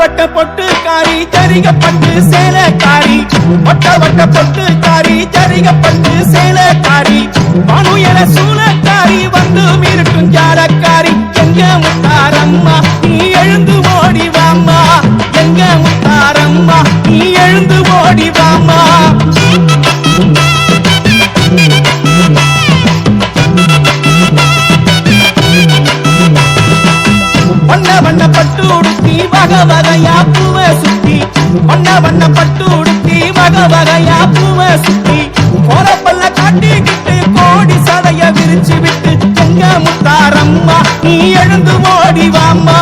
வட்ட பொட்டு காரி ஜரிகப்பட்டு சேலக்காரி வட்ட வட்ட பொட்டு காரி. ஜரிகப்பட்டு என சூழ காரி வந்து மிருட்டும் ஜாரக்காரி வண்ண பட்டு உடுத்தி வக வகையா பூவ சுத்தி. போறப்பல்ல காட்டிக்கிட்டு கோடி சதைய விரிச்சு விட்டு எங்க முத்தாரம்மா நீ எழுந்து ஓடி வாம்மா.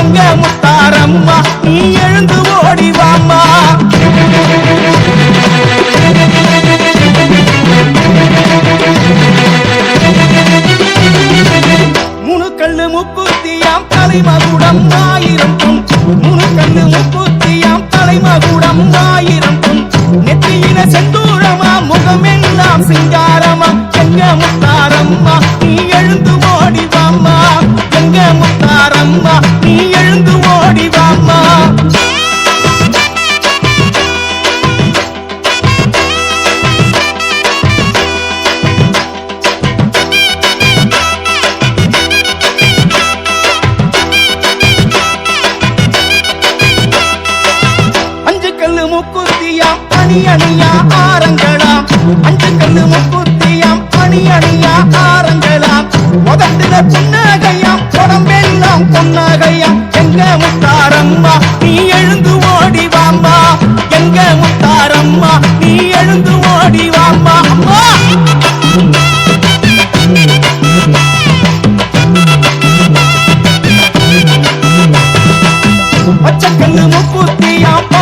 எங்க முத்தாரம்மா நீ எழுந்து ஓடி வாம்மா. முணுக்கல்லு முக்குத்தியாம் தலைமகுடம் முத்தாரம்மா நீ எழுந்து ஓடி வாம்மா. அஞ்சு கல்லு முக்குத்தியா அணி அணியா ஆரங்களாம் அஞ்சு கல்லு முக்கு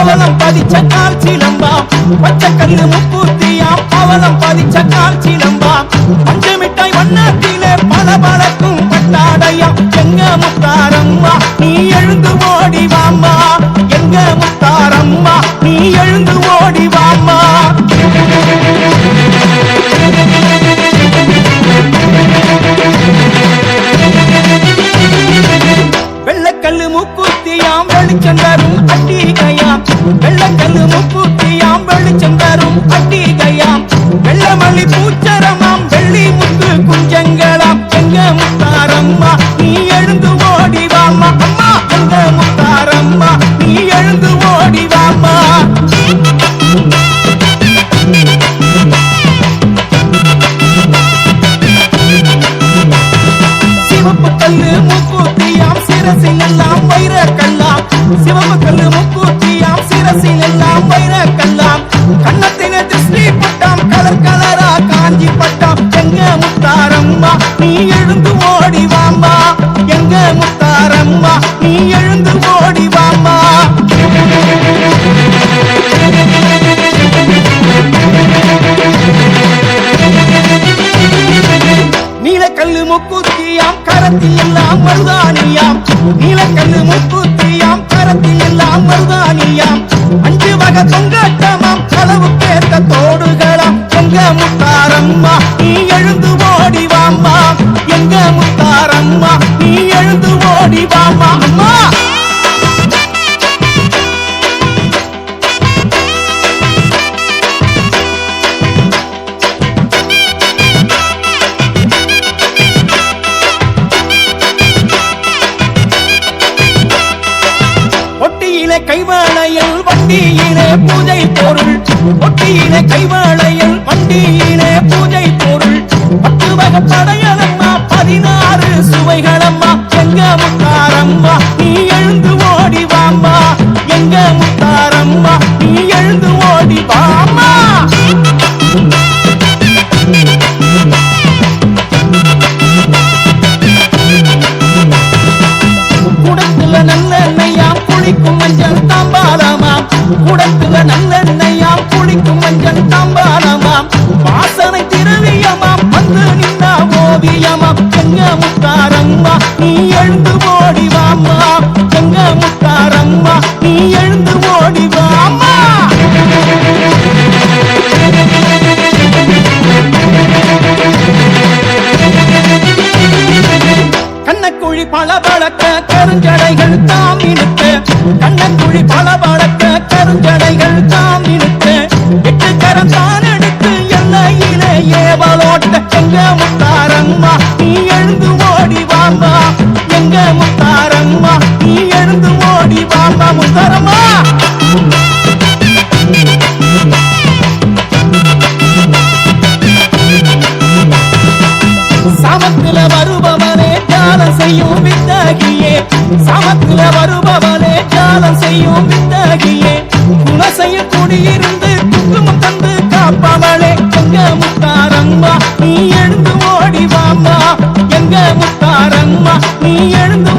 பவளம் பதிச்ச கால் சிலம்பாம் கண்ணு முக்கூத்தியாம். பவளம் பதிச்ச கால் சிலம்பாம் பஞ்சு மிட்டாய் வண்ணத்திலே பல பழக்கும் பட்டாடையாம். எங்க முத்தாரம்மா நீ எழுந்து ஓடி வாம்மா. எங்க முத்தாரம் சிவப்பு கல்லு முக்கூத்தியாம் சிரசில் எல்லாம் வைர கல்லாம் சிவப்பு கல்லு முக்கூத்தியாம் சிரசில் எல்லாம் வைர கல்லாம் கண்ணத்தின திருஷ்டி பட்டாம் கலர் கலரா காஞ்சி பட்டாம் எங்க முத்தாரம்மா நீ எழுந்து ஓடி வாம்மா. எங்க முத்தாரம்மா நீ எழு மருதானியாம் நீலக்கல்லு முக்கூத்தியாம் வண்டியிலே பூஜை பொருள். ஒட்டியிலே கைவாளையல் வண்டியிலே பூஜை பொருள். பத்து வகை படையலம்மா பதினாறு சுவைகள். ஓவியமாம் வாசனை திரவியமாம் வந்து நின்னா ஓவியமாம் செங்க முத்தாரம்மா நீ எழுந்து ஓடிவாம்மா செங்க முத்தாரம்மா நீ எழுந்து ஓடிவாம்மா கண்ணக்குழி பல பழக்க கருஞ்சடைகள் தாம் இழுக்க கண்ணக்குழி பல பழக்க கருஞ்சடைகள் தாம் இழுக்க எட்டு கரம் நீயும் வித்தாகியே குணசையில் குடியிருந்து குங்குமம் தந்து காப்பவளே. எங்க முத்தாரம்மா நீ எழுந்து ஓடிவாமா எங்க முத்தாரம்மா நீ எழுந்து